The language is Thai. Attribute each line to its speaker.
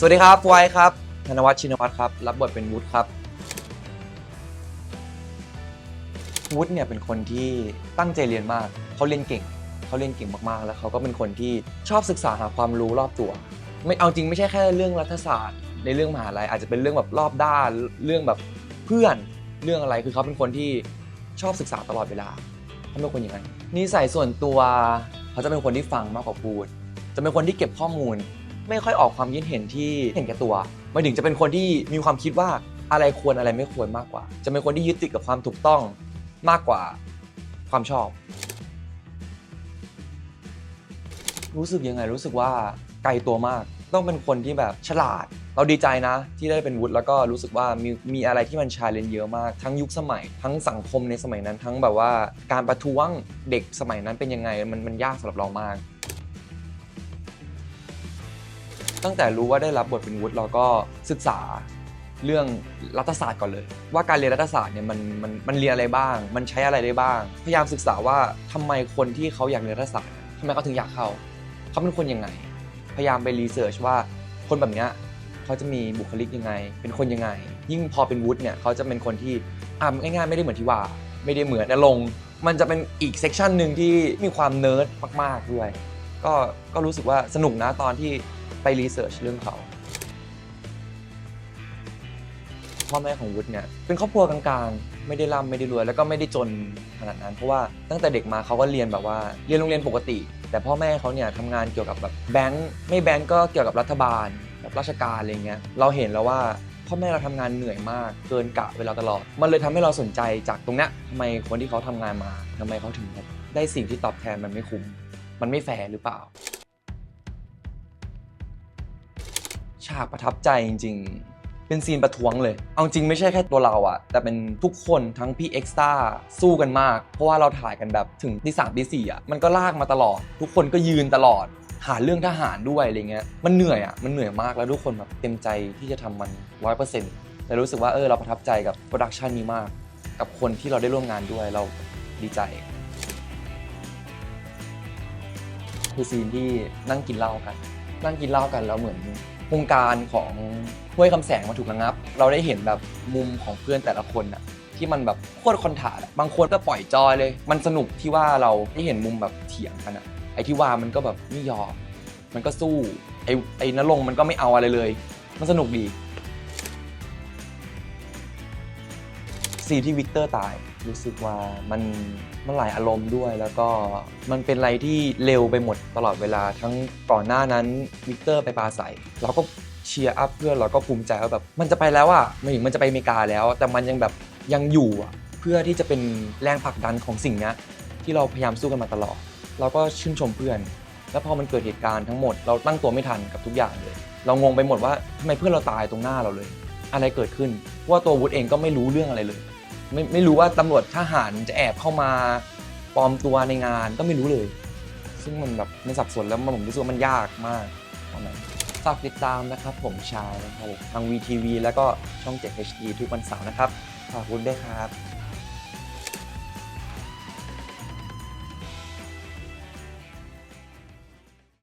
Speaker 1: สวัสดีครับไวครับธนวัฒน์ชินวัตรครับ รับบทเป็นวุฒิครับ วุฒิเนี่ยเป็นคนที่ตั้งใจเรียนมาก เขาเรียนเก่ง เขาเรียนเก่งมากๆ แล้วเขาก็เป็นคนที่ชอบศึกษาหาความรู้รอบตัว ไม่เอาจริงไม่ใช่แค่เรื่องรัฐศาสตร์ ในเรื่องมหาลัยอาจจะเป็นเรื่องแบบรอบด้าน เรื่องแบบเพื่อน เรื่องอะไร คือเขาเป็นคนที่ชอบศึกษาตลอดเวลาเขาเป็นคนอย่างนั้นนิสัยส่วนตัว เขาจะเป็นคนที่ฟังมากกว่าพูด จะเป็นคนที่เก็บข้อมูล ไม่ค่อยออกความคิดเห็นที่เห็นแก่ตัวมาถึงจะเป็นคนที่มีความคิดว่าอะไรควรอะไรไม่ควรมากกว่า จะเป็นคนที่ยึดติดกับความถูกต้องมากกว่าความชอบ รู้สึกยังไงรู้สึกว่าไกลตัวมาก ต้องเป็นคนที่แบบฉลาด เราดีใจนะ ที่ได้เป็นวุฒิแล้วก็รู้สึกว่ามีมีอะไรที่มันชาเลนจ์เยอะมาก ทั้งยุคสมัย ทั้งสังคมในสมัยนั้น ทั้งแบบว่าการประท้วงเด็กสมัยนั้นเป็นยังไงมันมันยากสำหรับเรามาก ตั้งแต่รู้ว่าได้รับบทเป็นวุฒิเราก็ศึกษาเรื่องรัฐศาสตร์ก่อนเลย ว่าการเรียนรัฐศาสตร์เนี่ยมันมันมันเรียนอะไรบ้าง มันใช้อะไรได้บ้าง พยายามศึกษาว่าทำไมคนที่เขาอยากเรียนรัฐศาสตร์ทำไมเขาถึงอยากเข้าเขาเป็นคนยังไง พยายามไปรีเสิร์ชว่าคนแบบเนี้ยเขาจะมีบุคลิกยังไง เป็นคนยังไง ยิ่งพอเป็นวุฒิเนี่ยเขาจะเป็นคนที่อ่าง่ายๆ ไม่ได้เหมือนที่ว่า ไม่ได้เหมือนอลง มันจะเป็นอีกเซกชันหนึ่งที่มีความเนิร์ดมากๆด้วยก็ก็รู้สึกว่าสนุกนะตอนที่ ไปรีเสิร์ชเรื่องเขาพ่อแม่ของวุฒิเนี่ยเป็นครอบครัวกลางๆ ไม่ได้ร่ำไม่ได้รวย แล้วก็ไม่ได้จนขนาดนั้น เพราะว่าตั้งแต่เด็กมาเขาก็เรียนแบบว่าเรียนโรงเรียนปกติ แต่พ่อแม่เขาเนี่ยทำงานเกี่ยวกับแบบแบงค์ไม่แบงค์ก็เกี่ยวกับรัฐบาลแบบราชการอะไรเงี้ยเราเห็นแล้วว่าพ่อแม่เราทำงานเหนื่อยมาก เกินกะเวลาตลอด มันเลยทำให้เราสนใจจากตรงเนี้ยทำไมคนที่เขาทำงานมาทำไมเขาถึงได้สิ่งที่ตอบแทนมันไม่คุ้ม มันไม่แฟร์หรือเปล่า ฉากประทับใจจริง ๆ เป็นซีนประท้วงเลย เอาจริงไม่ใช่แค่ตัวเราอะแต่เป็นทุกคนทั้งพี่เอ็กซ์ต้าสู้กันมาก เพราะว่าเราถ่ายกันแบบถึงที่สามที่สี่อะมันก็ลากมาตลอด ทุกคนก็ยืนตลอด หาเรื่องทหารด้วยอะไรเงี้ย มันเหนื่อยอะมันเหนื่อยมากแล้วทุกคนแบบเต็มใจที่จะทำมันร้อยเปอร์เซ็นต์แต่รู้สึกว่าเออเราประทับใจกับโปรดักชันนี้มาก กับคนที่เราได้ร่วมงานด้วยเราดีใจคือซีนที่นั่งกินเหล้ากัน นั่งกินเหล้ากันแล้วเหมือน วงการของห้วยคำแสงมาถูกระงับ เราได้เห็นแบบมุมของเพื่อนแต่ละคนอะที่มันแบบโคตรคอนถาดอะบางคนก็ปล่อยจอยเลย มันสนุกที่ว่าเราได้เห็นมุมแบบเถียงกันอะไอ้ที่ว่ามันก็แบบไม่ยอม มันก็สู้ ไอ้ไอ้นรงค์มันก็ไม่เอาอะไรเลย มันสนุกดีซีที่วิกเตอร์ตาย รู้สึกว่ามันมันหลายอารมณ์ด้วย แล้วก็มันเป็นอะไรที่เร็วไปหมดตลอดเวลาทั้งก่อนหน้านั้นวิกเตอร์ไปปาใสเราก็เชียร์อัพเพื่อนเราก็ภูมิใจว่าแบบมันจะไปแล้วอะไม่ถึงมันจะไปอเมริกาแล้ว แต่มันยังแบบยังอยู่อะเพื่อที่จะเป็นแรงผลักดันของสิ่งนี้ที่เราพยายามสู้กันมาตลอด เราก็ชื่นชมเพื่อน แล้วพอมันเกิดเหตุการณ์ทั้งหมด เราตั้งตัวไม่ทันกับทุกอย่างเลย เรางงไปหมดว่าทำไมเพื่อนเราตายตรงหน้าเราเลย อะไรเกิดขึ้นว่าตัววุฒิเองก็ไม่รู้เรื่องอะไรเลย ไม่ไม่รู้ว่าตำรวจทหารจะแอบเข้ามาปลอมตัวในงานก็ไม่รู้เลย ซึ่งมันแบบมันสับสนแล้วมันผมรู้สึกว่ามันยากมากตอนนั้นฝากติดตามนะครับ ผมชายนะครับทาง VTV แล้วก็ช่อง 7HD ทุกวันเสาร์นะครับ ฝากคุณด้วยครับ